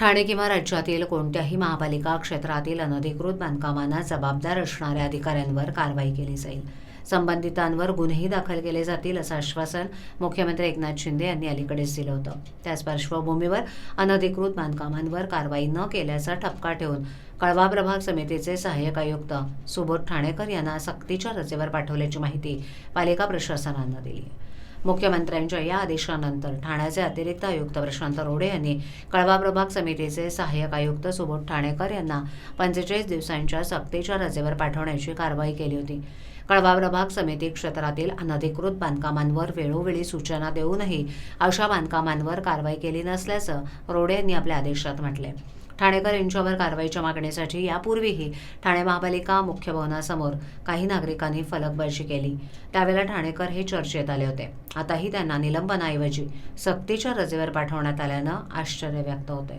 ठाणे किंवा राज्यातील कोणत्याही महापालिका क्षेत्रातील अनधिकृत बांधकामांना जबाबदार असणाऱ्या अधिकाऱ्यांवर कारवाई केली जाईल. संबंधितांवर गुन्हेही दाखल केले जातील असं आश्वासन मुख्यमंत्री एकनाथ शिंदे यांनी अलीकडेच दिलं होतं. त्याच पार्श्वभूमीवर अनधिकृत बांधकामांवर कारवाई न केल्याचा ठपका ठेवून कळवा प्रभाग समितीचे सहाय्यक आयुक्त सुबोध ठाणेकर यांना सक्तीच्या रजेवर पाठवल्याची माहिती पालिका प्रशासनानं दिली आहे. मुख्यमंत्र्यांच्या या आदेशानंतर ठाण्याचे अतिरिक्त आयुक्त प्रशांत रोडे यांनी कळवा प्रभाग समितीचे सहाय्यक आयुक्त सुबोध ठाणेकर यांना पंचेचाळीस दिवसांच्या सक्तीच्या रजेवर पाठवण्याची कारवाई केली होती. कळवा प्रभाग समिती क्षेत्रातील अनधिकृत बांधकामांवर वेळोवेळी सूचना देऊनही अशा बांधकामांवर कारवाई केली नसल्याचं रोडे यांनी आपल्या आदेशात म्हटले ठाणेकर यांच्यावर कारवाईच्या मागणीसाठी यापूर्वीही ठाणे महापालिका मुख्य भवनासमोर काही नागरिकांनी फलकबाजी केली. त्यावेळेला ठाणेकर हे चर्चेत आले होते. आताही त्यांना निलंबनाऐवजी सक्तीच्या रजेवर पाठवण्यात आल्यानं आश्चर्य व्यक्त होत